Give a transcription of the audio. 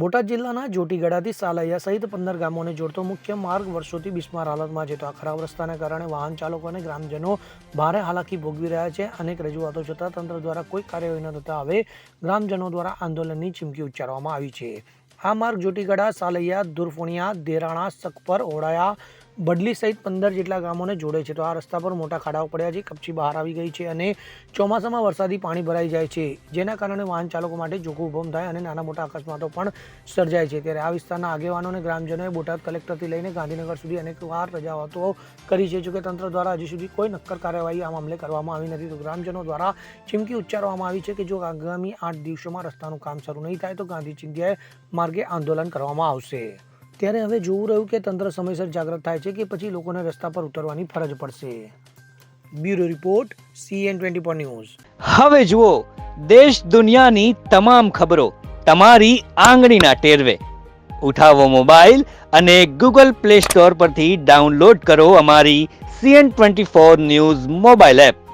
બોટાદ જિલ્લાના જોટીગઢાથી સાલૈયા સહિત પંદર ગામોને જોડતો મુખ્ય માર્ગ વર્ષોથી બિસ્માર હાલતમાં છે. તો આ ખરાબ રસ્તાને કારણે વાહન ચાલકો અને ગ્રામજનો ભારે હાલાકી ભોગવી રહ્યા છે. અનેક રજૂઆતો છતાં તંત્ર દ્વારા કોઈ કાર્યવાહી ન થતા હવે ગ્રામજનો દ્વારા આંદોલનની ચીમકી ઉચ્ચારવામાં આવી છે. આ માર્ગ જોટીગઢા સાલૈયા, દુરફોણિયા, દેરાણા, સકપર, ઓડાયા બડલી સહિત પંદર જેટલા ગામોને જોડે છે. તો આ રસ્તા પર મોટા ખાડાઓ પડ્યા છે, કપચી બહાર આવી ગઈ છે અને ચોમાસામાં વરસાદી પાણી ભરાઈ જાય છે. જેના કારણે વાહન ચાલકો માટે જોખમ ઉભમ થાય અને નાના મોટા અકસ્માતો પણ સર્જાય છે. ત્યારે આ વિસ્તારના આગેવાનો અને ગ્રામજનોએ બોટાદ કલેક્ટરથી લઈને ગાંધીનગર સુધી અનેક વાર રજાવાતો કરી છે. જોકે તંત્ર દ્વારા હજી સુધી કોઈ નક્કર કાર્યવાહી આ મામલે કરવામાં આવી નથી. તો ગ્રામજનો દ્વારા ચીમકી ઉચ્ચારવામાં આવી છે કે જો આગામી આઠ દિવસોમાં રસ્તાનું કામ શરૂ નહીં થાય તો ગાંધી ચિંધ્યાએ માર્ગે આંદોલન કરવામાં આવશે. ત્યારે હવે જોવું રહ્યું કે તંત્ર સમયસર જાગૃત થાય છે કે પછી લોકોને રસ્તા પર ઉતરવાની ફરજ પડશે. Bureau report CN twenty four news. હવે જુઓ, દેશ દુનિયાની તમામ ખબરો તમારી આંગળીના ટેરવે. ઉઠાવો મોબાઈલ અને ગૂગલ પ્લે સ્ટોર પરથી ડાઉનલોડ કરો અમારી CN twenty four news mobile app.